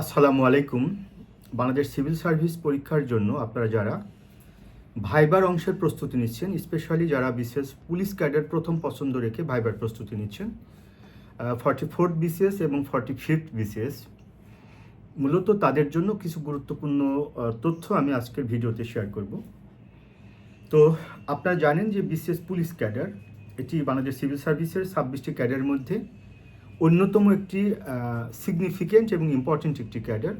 আসসালামু আলাইকুম। Bangladesh civil service পরীক্ষার জন্য আপনারা যারা ভাইবার অংশের প্রস্তুতি নিচ্ছেন, স্পেশালি যারা বিশেষ পুলিশ ক্যাডার প্রথম পছন্দ রেখে ভাইবার প্রস্তুতি নিচ্ছেন ফর্টি ফোর্থ বিসিএস এবং ফর্টি ফিফথ বিসিএস, মূলত তাদের জন্য কিছু গুরুত্বপূর্ণ তথ্য আমি আজকের ভিডিওতে শেয়ার করব। তো আপনারা জানেন যে বিসিএস পুলিশ ক্যাডার, এটি বাংলাদেশ সিভিল সার্ভিসের ছাব্বিশটি ক্যাডারের মধ্যে অন্যতম একটি সিগনিফিকেন্ট এবং ইম্পর্টেন্ট একটি ক্যাডার।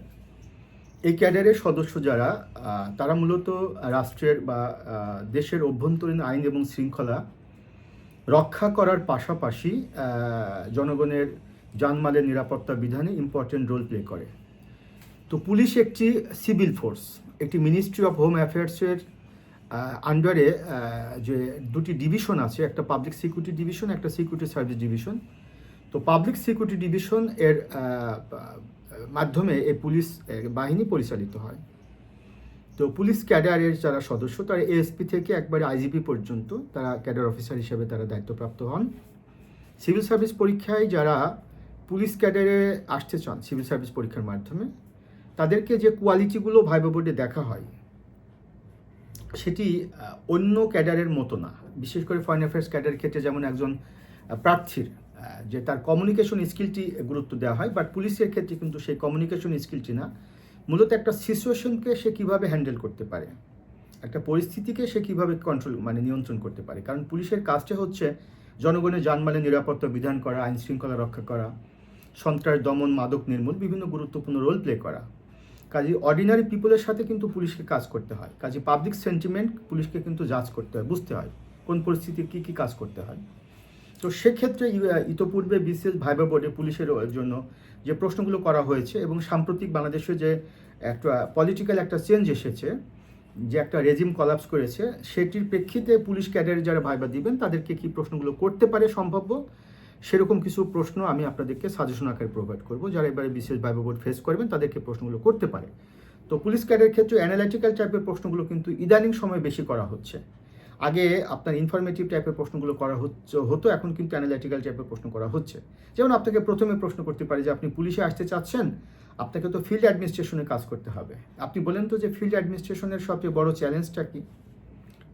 এই ক্যাডারের সদস্য যারা তারা মূলত রাষ্ট্রের বা দেশের অভ্যন্তরীণ আইন এবং শৃঙ্খলা রক্ষা করার পাশাপাশি জনগণের জানমালের নিরাপত্তা বিধানে ইম্পর্ট্যান্ট রোল প্লে করে। তো পুলিশ একটি সিভিল ফোর্স একটি মিনিস্ট্রি অফ হোম অ্যাফেয়ার্সের আন্ডারে যে দুটি ডিভিশন আছে, একটা পাবলিক সিকিউরিটি ডিভিশন একটা সিকিউরিটি সার্ভিস ডিভিশন তো পাবলিক সিকিউরিটি ডিভিশন এর মাধ্যমে এই পুলিশ বাহিনী পরিচালিত হয়। তো পুলিশ ক্যাডারের যারা সদস্য, তারা এএসপি থেকে একবারে আইজিপি পর্যন্ত তারা ক্যাডার অফিসার হিসেবে তারা দায়িত্বপ্রাপ্ত হন। সিভিল সার্ভিস পরীক্ষায় যারা পুলিশ ক্যাডারে আসতে চান সিভিল সার্ভিস পরীক্ষার মাধ্যমে, তাদেরকে যে কোয়ালিটিগুলো ভাইবা বোর্ডে দেখা হয়, সেটি অন্য ক্যাডারের মতো না। বিশেষ করে ফরেন অ্যাফেয়ার্স ক্যাডারের ক্ষেত্রে যেমন একজন প্রার্থীর যে তার কমিউনিকেশন স্কিলটি গুরুত্ব দেওয়া হয় বাট পুলিশের ক্ষেত্রে কিন্তু সেই কমিউনিকেশন স্কিলটি না। মূলত একটা সিচুয়েশনকে সে কীভাবে হ্যান্ডেল করতে পারে? একটা পরিস্থিতিকে সে কীভাবে কন্ট্রোল মানে নিয়ন্ত্রণ করতে পারে? কারণ পুলিশের কাজটা হচ্ছে জনগণের জানমালের নিরাপত্তা বিধান করা, আইন শৃঙ্খলা রক্ষা করা, সন্ত্রাস, দমন, মাদক নির্মূল, বিভিন্ন গুরুত্বপূর্ণ রোল প্লে করা। কাজে অর্ডিনারি পিপলের সাথে কিন্তু পুলিশকে কাজ করতে হয়। কাজে পাবলিক সেন্টিমেন্ট পুলিশকে কিন্তু জাজ করতে হয়, বুঝতে হয় কোন পরিস্থিতিতে কী কী কাজ করতে হয়। তো সেক্ষেত্রে ইতোপূর্বে বিশেষ ভাইবা বোর্ডে পুলিশের জন্য যে প্রশ্নগুলো করা হয়েছে এবং সাম্প্রতিক বাংলাদেশে যে একটা পলিটিক্যাল একটা চেঞ্জ এসেছে, যে একটা রেজিম কলাপস করেছে, সেটির প্রেক্ষিতে পুলিশ ক্যাডারে যারা ভাইবা দিবেন, তাদেরকে কি প্রশ্নগুলো করতে পারে সম্ভাব্য? সেরকম কিছু প্রশ্ন আমি আপনাদেরকে সাজেশন আকারে প্রোভাইড করব। যারা এবারে বিশেষ ভাইবা বোর্ড ফেস করবেন, তাদেরকে প্রশ্নগুলো করতে পারে। তো পুলিশ ক্যাডারের ক্ষেত্রে অ্যানালাইটিক্যাল টাইপের প্রশ্নগুলো কিন্তু ইদানিং সময় বেশি করা হচ্ছে। আগে আপনার ইনফরমেটিভ টাইপের প্রশ্নগুলো করা হচ্ছে, হতো, এখন কিন্তু অ্যানালাইটিক্যাল টাইপের প্রশ্ন করা হচ্ছে। যেমন আপনাকে প্রথমে প্রশ্ন করতে পারে যে, আপনি পুলিশে আসতে চাচ্ছেন, আপনাকে তো ফিল্ড অ্যাডমিনিস্ট্রেশনে কাজ করতে হবে। আপনি বলেন তো যে ফিল্ড অ্যাডমিনিস্ট্রেশনের সবচেয়ে বড় চ্যালেঞ্জটা কি?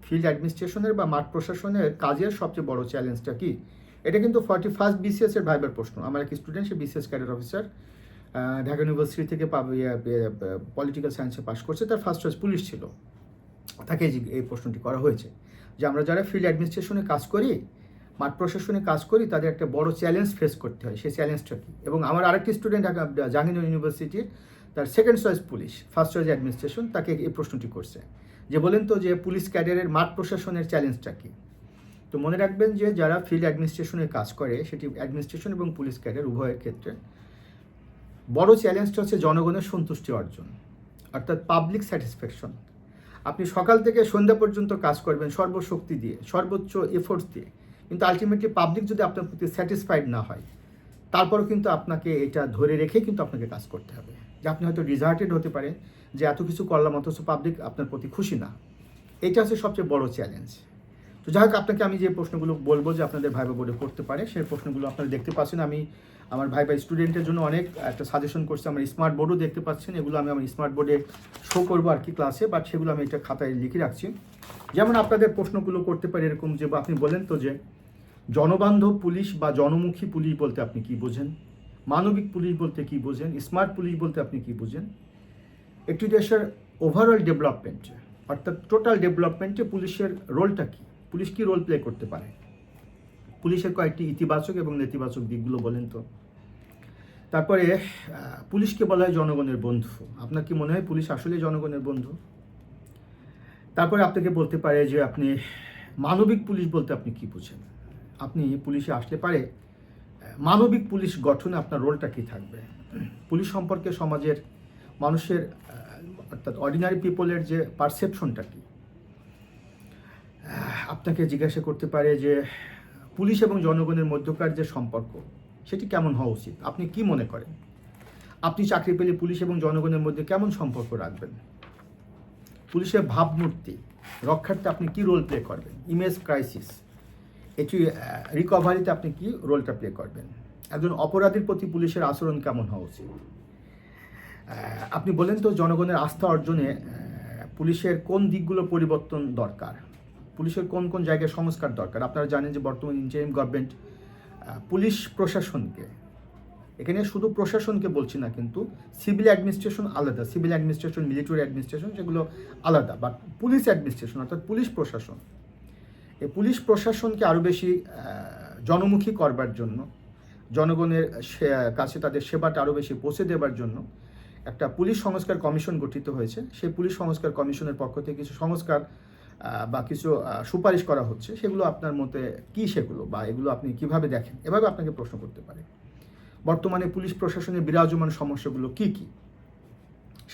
ফিল্ড অ্যাডমিনিস্ট্রেশনের বা মাঠ প্রশাসনের কাজের সবচেয়ে বড় চ্যালেঞ্জটা কি? এটা কিন্তু ফর্টি ফার্স্ট বিসিএস এর ভাইবার প্রশ্ন। আমার এক স্টুডেন্ট সে BCS cadre officer Dhaka university থেকে পলিটিক্যাল সায়েন্সে পাশ করছে। তার ফার্স্ট চয়েস পুলিশ ছিল। তাকে এই প্রশ্নটি করা হয়েছে যে আমরা যারা ফিল্ড অ্যাডমিনিস্ট্রেশনে কাজ করি, মাঠ প্রশাসনে কাজ করি, তাদের একটা বড় চ্যালেঞ্জ ফেস করতে হয়। সেই চ্যালেঞ্জটা কি? এবং আমার আরেকটি স্টুডেন্ট ঢাকা জাহাঙ্গীর ইউনিভার্সিটির তার second choice police first choice administration তাকে এই প্রশ্নটি করছে যে, বলেন তো যে পুলিশ ক্যাডারের মাঠ প্রশাসনের চ্যালেঞ্জটা কি? তো মনে রাখবেন যে, যারা ফিল্ড অ্যাডমিনিস্ট্রেশনে কাজ করে, সেটি অ্যাডমিনিস্ট্রেশন এবং পুলিশ ক্যাডার উভয়ের ক্ষেত্রে বড় চ্যালেঞ্জটা হচ্ছে জনগণের সন্তুষ্টি অর্জন, অর্থাৎ পাবলিক স্যাটিসফ্যাকশন আপনি সকাল থেকে সন্ধ্যা পর্যন্ত কাজ করবেন সর্বশক্তি দিয়ে, সর্বোচ্চ এফোর্টস দিয়ে। কিন্তু আলটিমেটলি পাবলিক যদি আপনার প্রতি স্যাটিসফাইড না হয়, তারপরও কিন্তু আপনাকে এটা ধরে রেখে কিন্তু আপনাকে কাজ করতে হবে। যে আপনি হয়তো ডিজার্টেড হতে পারেন, যে এত কিছু করলাম অথচ পাবলিক আপনার প্রতি খুশি না। এটা হচ্ছে সবচেয়ে বড় চ্যালেঞ্জ তো যাই হোক, আপনাকে আমি যে প্রশ্নগুলো বলব যে আপনাদের ভাইবা বোর্ডে করতে পারে, সেই প্রশ্নগুলো আপনারা দেখতে পাচ্ছেন। আমি আমার ভাই ভাই স্টুডেন্টের জন্য অনেক একটা সাজেশন করছি। আমার স্মার্ট বোর্ডও দেখতে পাচ্ছেন। এগুলো আমি আমার স্মার্ট বোর্ডে শো করব আর কি ক্লাসে বাট সেগুলো আমি একটা খাতায় লিখে রাখছি। যেমন আপনাদের প্রশ্নগুলো করতে পারে এরকম যে আপনি বলেন তো যে, জনবান্ধব পুলিশ বা জনমুখী পুলিশ বলতে আপনি কি বোঝেন? মানবিক পুলিশ বলতে কি বোঝেন? স্মার্ট পুলিশ বলতে আপনি কি বোঝেন? একটি দেশের ওভারঅল ডেভেলপমেন্ট অর্থাৎ টোটাল ডেভেলপমেন্টে পুলিশের রোলটা কি? পুলিশ কি রোল প্লে করতে পারে? পুলিশের কয়েকটি ইতিবাচক এবং নেতিবাচক দিকগুলো বলেন তো। তারপরে পুলিশকে বলা হয় জনগণের বন্ধু। আপনার কি মনে হয় পুলিশ আসলে জনগণের বন্ধু? তারপরে আপনাকে বলতে পারে যে আপনি মানবিক পুলিশ বলতে আপনি কি বুঝেন? আপনি পুলিশে আসলে পারে মানবিক পুলিশ গঠনে আপনার রোলটা কি থাকবে? পুলিশ সম্পর্কে সমাজের মানুষের অর্থাৎ অর্ডিনারি পিপলের যে পারসেপশনটা কি? আপনাকে জিজ্ঞাসা করতে পারে যে, পুলিশ এবং জনগণের মধ্যকার যে সম্পর্ক, সেটি কেমন হওয়া উচিত? আপনি কি মনে করেন? আপনি চাকরি পেলে পুলিশ এবং জনগণের মধ্যে কেমন সম্পর্ক রাখবেন? পুলিশের ভাবমূর্তি, রক্ষার্থে আপনি কি রোল প্লে করবেন? ইমেজ ক্রাইসিস এটি রিকভারিতে আপনি কি রোলটা প্লে করবেন? একজন অপরাধীর প্রতি পুলিশের আচরণ কেমন হওয়া উচিত? আপনি বলেন তো জনগণের আস্থা অর্জনে পুলিশের কোন দিকগুলো পরিবর্তন দরকার? পুলিশের কোন কোন জায়গায় সংস্কার দরকার? আপনারা জানেন যে বর্তমান ইন্টারিম গভর্নমেন্ট পুলিশ প্রশাসনকে, এখানে শুধু প্রশাসনকে বলছি না কিন্তু সিভিল অ্যাডমিনিস্ট্রেশন আলাদা। সিভিল অ্যাডমিনিস্ট্রেশন মিলিটারি অ্যাডমিনিস্ট্রেশন সেগুলো আলাদা বাট পুলিশ অ্যাডমিনিস্ট্রেশন অর্থাৎ পুলিশ প্রশাসন। এই পুলিশ প্রশাসনকে আরও বেশি জনমুখী করবার জন্য, জনগণের কাছে তাদের সেবাটা আরও বেশি পৌঁছে দেবার জন্য একটা পুলিশ সংস্কার কমিশন গঠিত হয়েছে। সেই পুলিশ সংস্কার কমিশনের পক্ষ থেকে কিছু সংস্কার বা কিছু সুপারিশ করা হচ্ছে, সেগুলো আপনার মতে কি সেগুলো? বা এগুলো আপনি কীভাবে দেখেন? এভাবে আপনাকে প্রশ্ন করতে পারে। বর্তমানে পুলিশ প্রশাসনের বিরাজমান সমস্যাগুলো কি কি?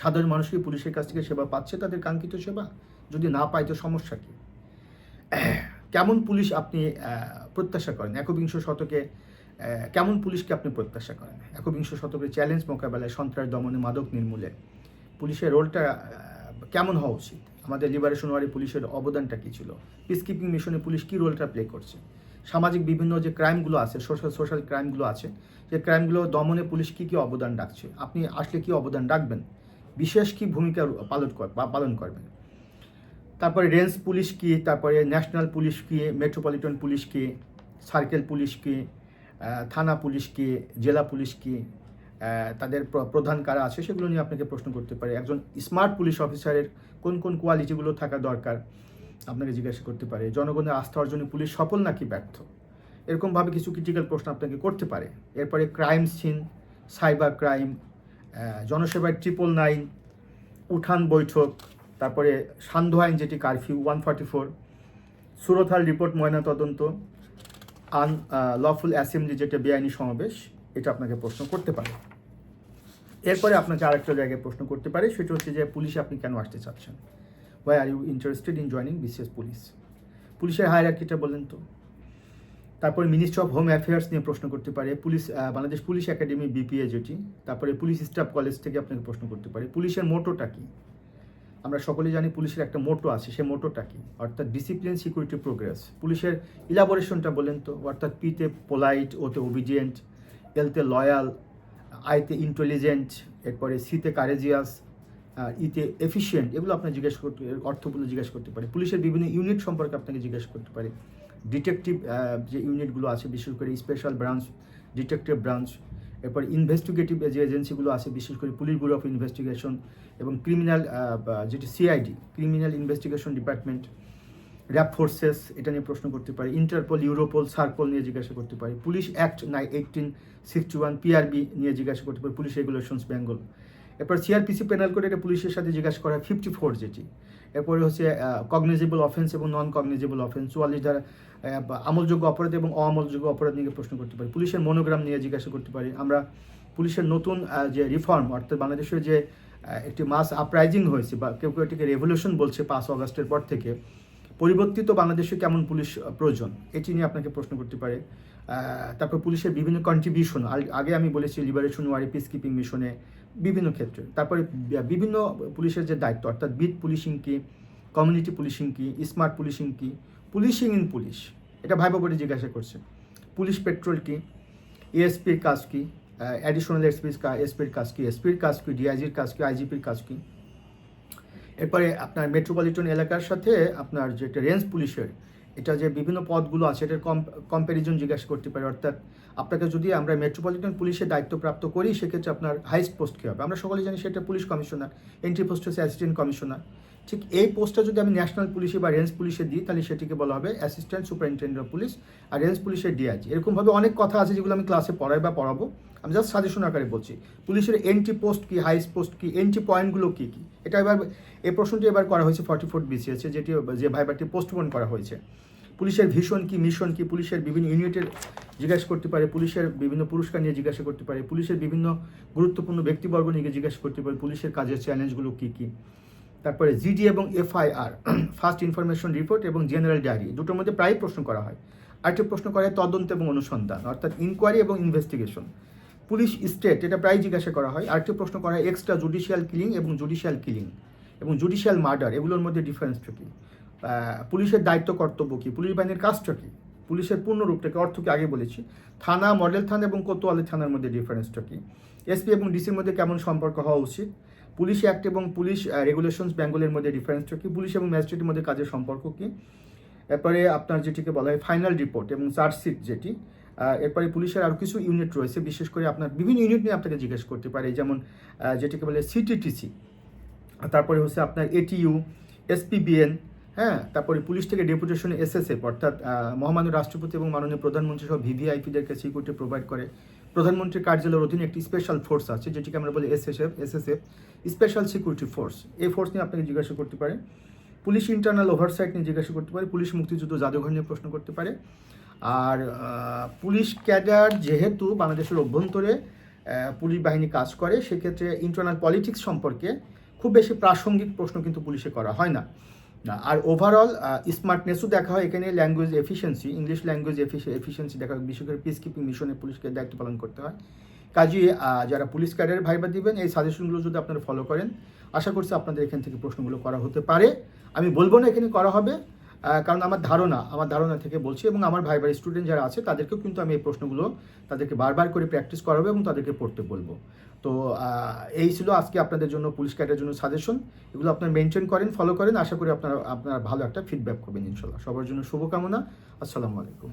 সাধারণ মানুষ কি পুলিশের কাছ থেকে সেবা পাচ্ছে তাদের কাঙ্ক্ষিত সেবা? যদি না পায় তো সমস্যা কি? কেমন পুলিশ আপনি প্রত্যাশা করেন? একবিংশ শতকে কেমন পুলিশকে আপনি প্রত্যাশা করেন? একবিংশ শতকের চ্যালেঞ্জ মোকাবেলায় সন্ত্রাস দমনে মাদক নির্মূলে পুলিশের রোলটা কেমন হওয়া উচিত? আমাদের লিবারেশন ওয়ারি পুলিশের অবদানটা কী ছিল? পিস কিপিং মিশনে পুলিশ কী রোলটা প্লে করছে? সামাজিক বিভিন্ন যে ক্রাইমগুলো আছে সোশ্যাল সোশ্যাল ক্রাইমগুলো আছে যে ক্রাইমগুলো দমনে পুলিশ কী কী অবদান রাখছে? আপনি আসলে কী অবদান রাখবেন? বিশেষ কী ভূমিকা পালন পালন করবেন? তারপরে রেঞ্জ পুলিশ কি? তারপরে ন্যাশনাল পুলিশ কি? মেট্রোপলিটন পুলিশ কি? সার্কেল পুলিশ কি? থানা পুলিশ কি? জেলা পুলিশ কি? তাদের প্রধান কারা আছে সেগুলো নিয়ে আপনাকে প্রশ্ন করতে পারে। একজন স্মার্ট পুলিশ অফিসারের কোন কোন কোয়ালিটিগুলো থাকা দরকার আপনাকে জিজ্ঞাসা করতে পারে। জনগণের আস্থা অর্জনে পুলিশ সফল নাকি ব্যর্থ? এরকমভাবে কিছু ক্রিটিক্যাল প্রশ্ন আপনাকে করতে পারে। এরপরে ক্রাইম সিন সাইবার ক্রাইম জনসেবায় ট্রিপল নাইন উঠান বৈঠক, তারপরে সান্ধ্য আইন যেটি কারফিউ ওয়ান ফর্টি ফোর সুরথাল রিপোর্ট ময়নাতদন্ত আন লফুল অ্যাসেম্বলি যেটা বেআইনি সমাবেশ, এটা আপনাকে প্রশ্ন করতে পারে। এরপরে আপনাকে আরেকটা জায়গায় প্রশ্ন করতে পারে, সেটা হচ্ছে যে পুলিশে আপনি কেন আসতে চাচ্ছেন? Why are you interested in joining BCS police পুলিশের হায়ারার্কিটা বলেন তো। তারপরে মিনিস্ট্রি অফ হোম অ্যাফেয়ার্স নিয়ে প্রশ্ন করতে পারে, police Bangladesh police academy BPA যেটি, তারপরে পুলিশ স্টাফ কলেজ থেকে আপনাকে প্রশ্ন করতে পারে, পুলিশের মোটোটা কী? আমরা সকলে জানি পুলিশের একটা মোটো আছে সে মোটোটা কি? অর্থাৎ ডিসিপ্লিন সিকিউরিটি প্রোগ্রেস পুলিশের ইলাবোরেশনটা বলেন তো, অর্থাৎ পিতে পোলাইট ওতে ওবিডিয়েন্ট এলতে লয়াল আইতে ইন্টেলিজেন্ট এরপরে সিতে কারেজিয়াস ইতে এফিশিয়েন্ট এগুলো আপনার জিজ্ঞেস করতে অর্থগুলো জিজ্ঞেস করতে পারে। পুলিশের বিভিন্ন ইউনিট সম্পর্কে আপনাকে জিজ্ঞেস করতে পারে। ডিটেকটিভ যে ইউনিটগুলো আছে, বিশেষ করে স্পেশাল ব্রাঞ্চ ডিটেকটিভ ব্রাঞ্চ এরপর ইনভেস্টিগেটিভ যে এজেন্সিগুলো আছে, বিশেষ করে পুলিশ ব্যুরো অফ ইনভেস্টিগেশন এবং ক্রিমিনাল যেটি CID criminal investigation department RAB forces এটা নিয়ে প্রশ্ন করতে পারি। ইন্টারপোল ইউরোপোল সার্পোল নিয়ে জিজ্ঞাসা করতে পারি। পুলিশ অ্যাক্ট নাই এইটিন সিক্সটি ওয়ান পিআরবি নিয়ে জিজ্ঞাসা করতে পারি। পুলিশ রেগুলেশনস বেঙ্গল এরপর সিআরপিসি পেনাল কোড এটা পুলিশের সাথে জিজ্ঞাসা করা ফিফটি ফোর যেটি। এরপরে হচ্ছে কগনিজেবল অফেন্স এবং নন কগনিজেবল অফেন্স চুয়াল্লিশ আহ, আমলযোগ্য অপরাধ এবং অআমলযোগ্য অপরাধ নিয়ে প্রশ্ন করতে পারি। পুলিশের মনোগ্রাম নিয়ে জিজ্ঞাসা করতে পারি। আমরা পুলিশের নতুন যে রিফর্ম অর্থাৎ বাংলাদেশের যে একটি মাস আপরাইজিং হয়েছে বা কেউ কেউ এটিকে রেভলিউশন বলছে পাঁচ অগস্টের পর থেকে পরিবর্তিত বাংলাদেশে কেমন পুলিশ প্রয়োজন? এটি নিয়ে আপনাকে প্রশ্ন করতে পারে। তারপর পুলিশের বিভিন্ন কন্ট্রিবিউশন আগে আমি বলেছি লিবারেশন ওয়ারি পিস কিপিং মিশনে বিভিন্ন ক্ষেত্রে। তারপরে বিভিন্ন পুলিশের যে দায়িত্ব, অর্থাৎ বিট পুলিশিং কি কমিউনিটি পুলিশিং কি স্মার্ট পুলিশিং কি পুলিশিং ইন পুলিশ এটা ভাইবা বলে জিজ্ঞাসা করছে। পুলিশ পেট্রোল কি এএসপির কাজ কি অ্যাডিশনাল এসপির এসপির কাজ কি এসপির কাজ কি ডিআইজির কাজ কি আইজিপির কাজ কি এরপরে আপনার মেট্রোপলিটন এলাকার সাথে আপনার যেটা রেঞ্জ পুলিশের, এটা যে বিভিন্ন পদগুলো আছে, এটার কম কম্প্যারিজন জিজ্ঞাসা করতে পারে। অর্থাৎ আপনাকে যদি আমরা মেট্রোপলিটন পুলিশের দায়িত্বপ্রাপ্ত করি, সেক্ষেত্রে আপনার হাইস্ট পোস্ট কী হবে? আমরা সকলে জানি সেটা পুলিশ কমিশনার এন্ট্রি পোস্ট হচ্ছে অ্যাসিস্ট্যান্ট কমিশনার ঠিক এই পোস্টটা যদি আমি ন্যাশনাল পুলিশে বা রেঞ্জ পুলিশে দিই, তাহলে সেটিকে বলা হবে অ্যাসিস্ট্যান্ট সুপারিনটেন্ডেন্ট অফ পুলিশ আর রেঞ্জ পুলিশের ডিআইজি। এরকমভাবে অনেক কথা আছে যেগুলো আমি ক্লাসে পড়াই বা পড়াবো। আমি জাস্ট সাজেশন আকারে বলছি, পুলিশের এন্ট্রি পোস্ট কি হাইস্ট পোস্ট কী এন্ট্রি পয়েন্টগুলো কী কী? এটা এবার, এই প্রশ্নটি এবার করা হয়েছে ফর্টি ফোর বিসিএসে যেটি যে ভাইবারটি পোস্টপোন করা হয়েছে। পুলিশের ভীষণ কি মিশন কি, পুলিশের বিভিন্ন ইউনিটের জিজ্ঞাসা করতে পারে, পুলিশের বিভিন্ন পুরস্কার নিয়ে জিজ্ঞাসা করতে পারে, পুলিশের বিভিন্ন গুরুত্বপূর্ণ ব্যক্তিবর্গ নিয়ে জিজ্ঞাসা করতে পারে, পুলিশের কাজের চ্যালেঞ্জগুলো কী কী? তারপরে জিডি এবং এফআইআর ফার্স্ট ইনফরমেশন রিপোর্ট এবং জেনারেল ডায়েরি দুটোর মধ্যে প্রায় প্রশ্ন করা হয়। আরেকটি প্রশ্ন করা হয় তদন্ত এবং অনুসন্ধান, অর্থাৎ ইনকোয়ারি এবং ইনভেস্টিগেশন পুলিশ স্টেট, এটা প্রায় জিজ্ঞাসা করা হয়। আরেকটি প্রশ্ন করা হয় এক্সট্রা জুডিশিয়াল কিলিং এবং জুডিশিয়াল কিলিং এবং জুডিশিয়াল মার্ডার এগুলোর মধ্যে ডিফারেন্সটা কী? পুলিশের দায়িত্ব, কর্তব্য কী? পুলিশ বাহিনীর কাজটা কী? পুলিশের পূর্ণরূপটাকে, অর্থকে আগে বলেছি। থানা মডেল থানা এবং কোতোয়ালি থানার মধ্যে ডিফারেন্সটা কী? এসপি এবং ডিসির মধ্যে কেমন সম্পর্ক হওয়া উচিত? পুলিশ অ্যাক্ট এবং পুলিশ রেগুলেশনস বেঙ্গলের মধ্যে ডিফারেন্সটা কী? পুলিশ এবং ম্যাজিস্ট্রেটের মধ্যে কাজের সম্পর্ক কী? এরপরে আপনার যেটিকে বলা হয় ফাইনাল রিপোর্ট এবং চার্জশিট যেটি এরপরে পুলিশের আরও কিছু ইউনিট রয়েছে, বিশেষ করে আপনার বিভিন্ন ইউনিট নিয়ে আপনাকে জিজ্ঞেস করতে পারে, যেমন যেটিকে বলে সিটিটিসি তারপরে হচ্ছে আপনার এটিইউ এসপিবিএন হ্যাঁ তারপরে পুলিশ থেকে ডেপুটেশন এসএসএফ অর্থাৎ মহামান্য রাষ্ট্রপতি এবং মাননীয় প্রধানমন্ত্রী সহ ভিভিআইপিদেরকে সিকিউরিটি প্রোভাইড করে। প্রধানমন্ত্রীর কার্যালয়ের অধীনে একটি স্পেশাল ফোর্স আছে, যেটিকে আমরা বলি SSF SSF special security force এই ফোর্স নিয়ে আপনাকে জিজ্ঞাসা করতে পারে। পুলিশ ইন্টারনাল ওভারসাইট নিয়ে জিজ্ঞাসা করতে পারে। পুলিশ মুক্তিযুদ্ধ জাদুঘর নিয়ে প্রশ্ন করতে পারে। আর পুলিশ ক্যাডার যেহেতু বাংলাদেশের অভ্যন্তরে পুলিশ বাহিনী কাজ করে, সেক্ষেত্রে ইন্টারনাল পলিটিক্স সম্পর্কে খুব বেশি প্রাসঙ্গিক প্রশ্ন কিন্তু পুলিশে করা হয় না। না, আর ওভারঅল স্মার্টনেসও দেখা হয়। এখানে language efficiency English language efficiency দেখা হয়। বিশেষ করে পিস কিপিং মিশনে পুলিশকে দায়িত্ব পালন করতে হয়। কাজে যারা পুলিশ ক্যাডের ভাইবা দিবেন এই সাজেশনগুলো যদি আপনারা ফলো করেন আশা করছি আপনাদের এখান থেকে প্রশ্নগুলো করা হতে পারে। আমি বলব না এখানে করা হবে। কারণ আমার ধারণা আমার ধারণা থেকে বলছি এবং আমার ভাই ভাই স্টুডেন্ট যারা আছে, তাদেরকেও কিন্তু আমি এই প্রশ্নগুলো তাদেরকে বারবার করে প্র্যাকটিস করাবো এবং তাদেরকে পড়তে বলব। তো এই ছিল আজকে আপনাদের জন্য পুলিশ ক্যাটের জন্য সাজেশন এগুলো আপনারা মেনটেন করেন ফলো করেন। আশা করি আপনারা আপনারা ভালো একটা ফিডব্যাক করবেন ইনশাল্লাহ। সবার জন্য শুভকামনা। আসসালামু আলাইকুম।